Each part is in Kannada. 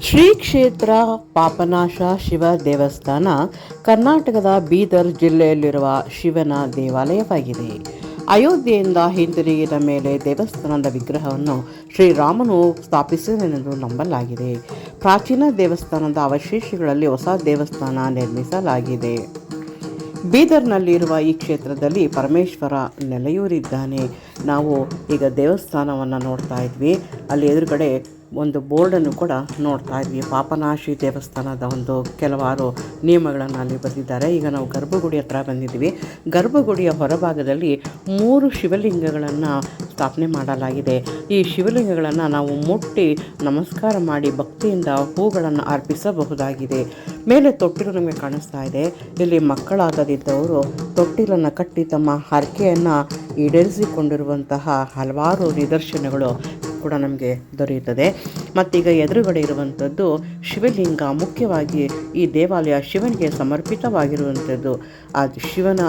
ಶ್ರೀ ಕ್ಷೇತ್ರ ಪಾಪನಾಶ ಶಿವ ದೇವಸ್ಥಾನ ಕರ್ನಾಟಕದ ಬೀದರ್ ಜಿಲ್ಲೆಯಲ್ಲಿರುವ ಶಿವನ ದೇವಾಲಯವಾಗಿದೆ. ಅಯೋಧ್ಯೆಯಿಂದ ಹಿಂತಿರುಗಿದ ಮೇಲೆ ದೇವಸ್ಥಾನದ ವಿಗ್ರಹವನ್ನು ಶ್ರೀರಾಮನು ಸ್ಥಾಪಿಸಿದನೆಂದು ನಂಬಲಾಗಿದೆ. ಪ್ರಾಚೀನ ದೇವಸ್ಥಾನದ ಅವಶೇಷಗಳಲ್ಲಿ ಹೊಸ ದೇವಸ್ಥಾನ ನಿರ್ಮಿಸಲಾಗಿದೆ. ಬೀದರ್ನಲ್ಲಿರುವ ಈ ಕ್ಷೇತ್ರದಲ್ಲಿ ಪರಮೇಶ್ವರ ನೆಲೆಯೂರಿದ್ದಾನೆ. ನಾವು ಈಗ ದೇವಸ್ಥಾನವನ್ನು ನೋಡ್ತಾ ಇದ್ವಿ. ಅಲ್ಲಿ ಎದುರುಗಡೆ ಒಂದು ಬೋರ್ಡನ್ನು ಕೂಡ ನೋಡ್ತಾ ಇದ್ವಿ. ಪಾಪನಾಶಿ ದೇವಸ್ಥಾನದ ಒಂದು ಕೆಲವಾರು ನಿಯಮಗಳನ್ನು ಅಲ್ಲಿ ಬರೆದಿದ್ದಾರೆ. ಈಗ ನಾವು ಗರ್ಭಗುಡಿ ಹತ್ರ ಬಂದಿದ್ವಿ ಗರ್ಭಗುಡಿಯ ಹೊರಭಾಗದಲ್ಲಿ ಮೂರು ಶಿವಲಿಂಗಗಳನ್ನು ಸ್ಥಾಪನೆ ಮಾಡಲಾಗಿದೆ. ಈ ಶಿವಲಿಂಗಗಳನ್ನು ನಾವು ಮುಟ್ಟಿ ನಮಸ್ಕಾರ ಮಾಡಿ ಭಕ್ತಿಯಿಂದ ಹೂಗಳನ್ನು ಅರ್ಪಿಸಬಹುದಾಗಿದೆ. ಮೇಲೆ ತೊಟ್ಟಿಲು ನಮಗೆ ಕಾಣಿಸ್ತಾ ಇದೆ. ಇಲ್ಲಿ ಮಕ್ಕಳಾಗದಿದ್ದವರು ತೊಟ್ಟಿಲನ್ನು ಕಟ್ಟಿ ತಮ್ಮ ಹರಕೆಯನ್ನು ಈಡೇರಿಸಿಕೊಂಡಿರುವಂತಹ ಹಲವಾರು ನಿದರ್ಶನಗಳು ಕೂಡ ನಮಗೆ ದೊರೆಯುತ್ತದೆ. ಮತ್ತೀಗ ಎದುರುಗಡೆ ಇರುವಂಥದ್ದು ಶಿವಲಿಂಗ ಮುಖ್ಯವಾಗಿ ಈ ದೇವಾಲಯ ಶಿವನಿಗೆ ಸಮರ್ಪಿತವಾಗಿರುವಂಥದ್ದು. ಆ ಶಿವನ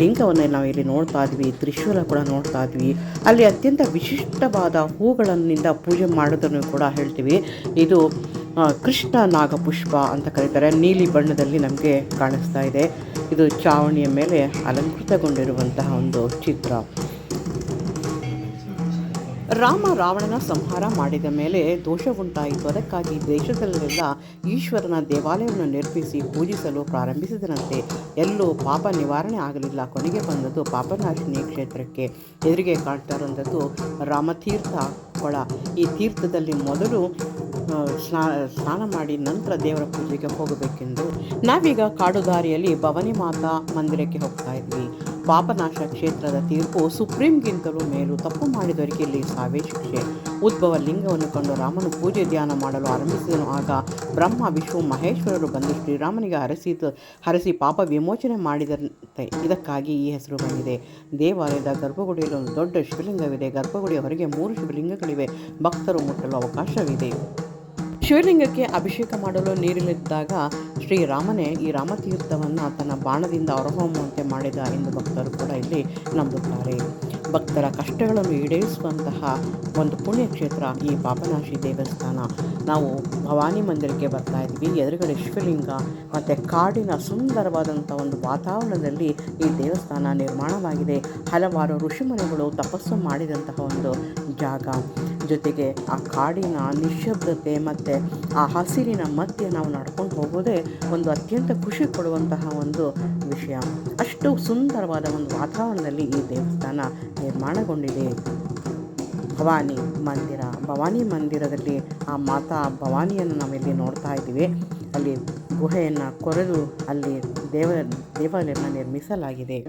ಲಿಂಗವನ್ನು ನಾವು ಇಲ್ಲಿ ನೋಡ್ತಾ ಇದ್ವಿ, ತ್ರಿಶೂಲ ಕೂಡ ನೋಡ್ತಾ ಇದ್ವಿ. ಅಲ್ಲಿ ಅತ್ಯಂತ ವಿಶಿಷ್ಟವಾದ ಹೂಗಳನ್ನಿಂದ ಪೂಜೆ ಮಾಡೋದನ್ನು ಕೂಡ ಹೇಳ್ತೀವಿ. ಇದು ಕೃಷ್ಣ ನಾಗಪುಷ್ಪ ಅಂತ ಕರೀತಾರೆ. ನೀಲಿ ಬಣ್ಣದಲ್ಲಿ ನಮಗೆ ಕಾಣಿಸ್ತಾ ಇದೆ. ಇದು ಚಾವಣಿಯ ಮೇಲೆ ಅಲಂಕೃತಗೊಂಡಿರುವಂತಹ ಒಂದು ಚಿತ್ರ. ರಾಮ ರಾವಣನ ಸಂಹಾರ ಮಾಡಿದ ಮೇಲೆ ದೋಷ ಉಂಟಾಯಿತು. ಅದಕ್ಕಾಗಿ ದೇಶದಲ್ಲೆಲ್ಲ ಈಶ್ವರನ ದೇವಾಲಯವನ್ನು ನಿರ್ಮಿಸಿ ಪೂಜಿಸಲು ಪ್ರಾರಂಭಿಸಿದರಂತೆ. ಎಲ್ಲೂ ಪಾಪ ನಿವಾರಣೆ ಆಗಲಿಲ್ಲ. ಕೊನೆಗೆ ಬಂದದ್ದು ಪಾಪನಾಶಿನಿ ಕ್ಷೇತ್ರಕ್ಕೆ ಎದುರಿಗೆ ಕಾಣ್ತಾ ಇರುವಂಥದ್ದು ರಾಮತೀರ್ಥ ಕೊಳ ಈ ತೀರ್ಥದಲ್ಲಿ ಮೊದಲು ಸ್ನಾ, ಸ್ನಾನ ಮಾಡಿ ನಂತರ ದೇವರ ಪೂಜೆಗೆ ಹೋಗಬೇಕೆಂದು. ನಾವೀಗ ಕಾಡು ದಾರಿಯಲ್ಲಿ ಭವಾನಿ ಮಾತಾ ಮಂದಿರಕ್ಕೆ ಹೋಗ್ತಾ ಇದ್ವಿ. ಪಾಪನಾಶ ಕ್ಷೇತ್ರದ ತೀರ್ಪು ಸುಪ್ರೀಂಗಿಂತಲೂ ಮೇಲು. ತಪ್ಪು ಮಾಡಿದವರಿಗೆ ಇಲ್ಲಿ ಸಾವೇ ಶಿಕ್ಷೆ. ಉದ್ಭವ ಲಿಂಗವನ್ನು ಕಂಡು ರಾಮನು ಪೂಜೆ ಧ್ಯಾನ ಮಾಡಲು ಆರಂಭಿಸಿದನು. ಆಗ ಬ್ರಹ್ಮ, ವಿಷ್ಣು, ಮಹೇಶ್ವರರು ಬಂದು ಶ್ರೀರಾಮನಿಗೆ ಹರಸಿತು ಹರಸಿ ಪಾಪ ವಿಮೋಚನೆ ಮಾಡಿದಂತೆ ಇದಕ್ಕಾಗಿ ಈ ಹೆಸರು ಬಂದಿದೆ. ದೇವಾಲಯದ ಗರ್ಭಗುಡಿಯಲ್ಲಿ ಒಂದು ದೊಡ್ಡ ಶಿವಲಿಂಗವಿದೆ. ಗರ್ಭಗುಡಿಯ ಹೊರಗೆ ಮೂರು ಶಿವಲಿಂಗಗಳಿವೆ. ಭಕ್ತರು ಮುಟ್ಟಲು ಅವಕಾಶವಿದೆ. ಶಿವಲಿಂಗಕ್ಕೆ ಅಭಿಷೇಕ ಮಾಡಲು ನೀರಿಳಿದ್ದಾಗ ಶ್ರೀರಾಮನೇ ಈ ರಾಮತೀರ್ಥವನ್ನು ತನ್ನ ಬಾಣದಿಂದ ಹೊರಹೊಮ್ಮುವಂತೆ ಮಾಡಿದ ಎಂದು ಭಕ್ತರು ಕೂಡ ಇಲ್ಲಿ ನಂಬುತ್ತಾರೆ. ಭಕ್ತರ ಕಷ್ಟಗಳನ್ನು ಈಡೇರಿಸುವಂತಹ ಒಂದು ಪುಣ್ಯಕ್ಷೇತ್ರ ಈ ಪಾಪನಾಶಿ ದೇವಸ್ಥಾನ. ನಾವು ಭವಾನಿ ಮಂದಿರಕ್ಕೆ ಬರ್ತಾ ಇದ್ವಿ ಎದುರುಗಡೆ ಶಿವಲಿಂಗ ಮತ್ತು ಕಾಡಿನ ಸುಂದರವಾದಂಥ ಒಂದು ವಾತಾವರಣದಲ್ಲಿ ಈ ದೇವಸ್ಥಾನ ನಿರ್ಮಾಣವಾಗಿದೆ. ಹಲವಾರು ಋಷಿಮುನಿಗಳು ತಪಸ್ಸು ಮಾಡಿದಂತಹ ಒಂದು ಜಾಗ. ಜೊತೆಗೆ ಆ ಕಾಡಿನ ನಿಶ್ಶಬ್ದತೆ ಮತ್ತು ಆ ಹಸಿರಿನ ಮಧ್ಯೆ ನಾವು ನಡ್ಕೊಂಡು ಹೋಗೋದೇ ಒಂದು ಅತ್ಯಂತ ಖುಷಿ ಕೊಡುವಂತಹ ಒಂದು ವಿಷಯ. ಅಷ್ಟು ಸುಂದರವಾದ ಒಂದು ವಾತಾವರಣದಲ್ಲಿ ಈ ದೇವಸ್ಥಾನ ನಿರ್ಮಾಣಗೊಂಡಿದೆ. ಭವಾನಿ ಮಂದಿರ, ಭವಾನಿ ಮಂದಿರದಲ್ಲಿ ಆ ಮಾತಾ ಭವಾನಿಯನ್ನು ನಾವಿಲ್ಲಿ ನೋಡ್ತಾ ಇದ್ದೀವಿ. ಅಲ್ಲಿ ಗುಹೆಯನ್ನು ಕೊರೆದು ಅಲ್ಲಿ ದೇವ ದೇವಾಲಯವನ್ನು ನಿರ್ಮಿಸಲಾಗಿದೆ.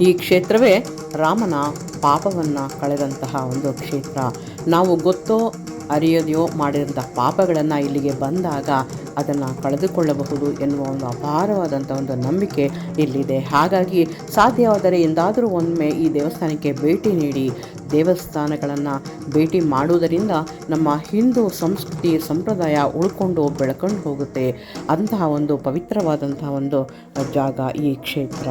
ಈ ಕ್ಷೇತ್ರವೇ ರಾಮನ ಪಾಪವನ್ನು ಕಳೆದಂತಹ ಒಂದು ಕ್ಷೇತ್ರ. ನಾವು ಗೊತ್ತೋ ಅರಿಯದೆಯೋ ಮಾಡಿದಂಥ ಪಾಪಗಳನ್ನು ಇಲ್ಲಿಗೆ ಬಂದಾಗ ಅದನ್ನು ಕಳೆದುಕೊಳ್ಳಬಹುದು ಎನ್ನುವ ಒಂದು ಅಪಾರವಾದಂಥ ಒಂದು ನಂಬಿಕೆ ಇಲ್ಲಿದೆ. ಹಾಗಾಗಿ ಸಾಧ್ಯವಾದರೆ ಎಂದಾದರೂ ಒಮ್ಮೆ ಈ ದೇವಸ್ಥಾನಕ್ಕೆ ಭೇಟಿ ನೀಡಿ, ದೇವಸ್ಥಾನಗಳನ್ನು ಭೇಟಿ ಮಾಡುವುದರಿಂದ ನಮ್ಮ ಹಿಂದೂ ಸಂಸ್ಕೃತಿ, ಸಂಪ್ರದಾಯ ಉಳ್ಕೊಂಡು ಬೆಳ್ಕೊಂಡು ಹೋಗುತ್ತೆ. ಅಂತಹ ಒಂದು ಪವಿತ್ರವಾದಂಥ ಒಂದು ಜಾಗ ಈ ಕ್ಷೇತ್ರ.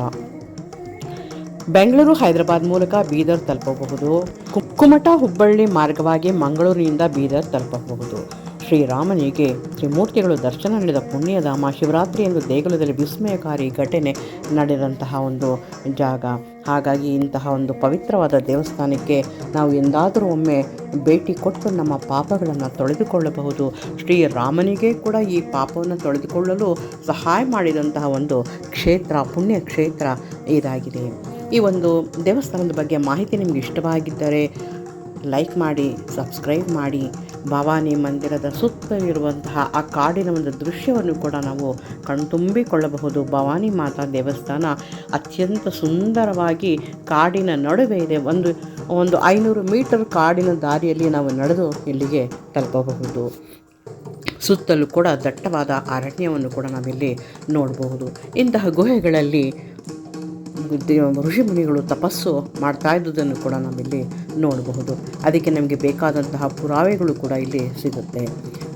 ಬೆಂಗಳೂರು, ಹೈದರಾಬಾದ್ ಮೂಲಕ ಬೀದರ್ ತಲುಪಬಹುದು. ಕುಕ್ಕುಮಠ ಹುಬ್ಬಳ್ಳಿ ಮಾರ್ಗವಾಗಿ ಮಂಗಳೂರಿನಿಂದ ಬೀದರ್ ತಲುಪಬಹುದು. ಶ್ರೀರಾಮನಿಗೆ ತ್ರಿಮೂರ್ತಿಗಳು ದರ್ಶನ ನೀಡಿದ ಪುಣ್ಯಧಾಮ ಶಿವರಾತ್ರಿ ಎಂದು ದೇಗುಲದಲ್ಲಿ ವಿಸ್ಮಯಕಾರಿ ಘಟನೆ ನಡೆದಂತಹ ಒಂದು ಜಾಗ. ಹಾಗಾಗಿ ಇಂತಹ ಒಂದು ಪವಿತ್ರವಾದ ದೇವಸ್ಥಾನಕ್ಕೆ ನಾವು ಎಂದಾದರೂ ಒಮ್ಮೆ ಭೇಟಿ ಕೊಟ್ಟು ನಮ್ಮ ಪಾಪಗಳನ್ನು ತೊಳೆದುಕೊಳ್ಳಬಹುದು. ಶ್ರೀರಾಮನಿಗೆ ಕೂಡ ಈ ಪಾಪವನ್ನು ತೊಳೆದುಕೊಳ್ಳಲು ಸಹಾಯ ಮಾಡಿದಂತಹ ಒಂದು ಕ್ಷೇತ್ರ, ಪುಣ್ಯ ಕ್ಷೇತ್ರ ಇದಾಗಿದೆ. ಈ ಒಂದು ದೇವಸ್ಥಾನದ ಬಗ್ಗೆ ಮಾಹಿತಿ ನಿಮಗೆ ಇಷ್ಟವಾಗಿದ್ದರೆ ಲೈಕ್ ಮಾಡಿ, ಸಬ್ಸ್ಕ್ರೈಬ್ ಮಾಡಿ. ಭವಾನಿ ಮಂದಿರದ ಸುತ್ತ ಇರುವಂತಹ ಆ ಕಾಡಿನ ಒಂದು ದೃಶ್ಯವನ್ನು ಕೂಡ ನಾವು ಕಣ್ತುಂಬಿಕೊಳ್ಳಬಹುದು. ಭವಾನಿ ಮಾತಾ ದೇವಸ್ಥಾನ ಅತ್ಯಂತ ಸುಂದರವಾಗಿ ಕಾಡಿನ ನಡುವೆ ಇದೆ. ಒಂದು ಒಂದು ಐನೂರು ಮೀಟರ್ ಕಾಡಿನ ದಾರಿಯಲ್ಲಿ ನಾವು ನಡೆದು ಇಲ್ಲಿಗೆ ತಲುಪಬಹುದು. ಸುತ್ತಲೂ ಕೂಡ ದಟ್ಟವಾದ ಅರಣ್ಯವನ್ನು ಕೂಡ ನಾವಿಲ್ಲಿ ನೋಡಬಹುದು. ಇಂತಹ ಗುಹೆಗಳಲ್ಲಿ ದೇ- ಋಷಿಮುನಿಗಳು ತಪಸ್ಸು ಮಾಡ್ತಾ ಇದ್ದುದನ್ನು ಕೂಡ ನಾವಿಲ್ಲಿ ನೋಡಬಹುದು. ಅದಕ್ಕೆ ನಮಗೆ ಬೇಕಾದಂತಹ ಪುರಾವೆಗಳು ಕೂಡ ಇಲ್ಲಿ ಸಿಗುತ್ತೆ.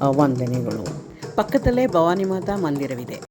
ವಂದನೆಗಳು. ಪಕ್ಕದಲ್ಲೇ ಭವಾನಿ ಮಾತಾ ಮಂದಿರವಿದೆ.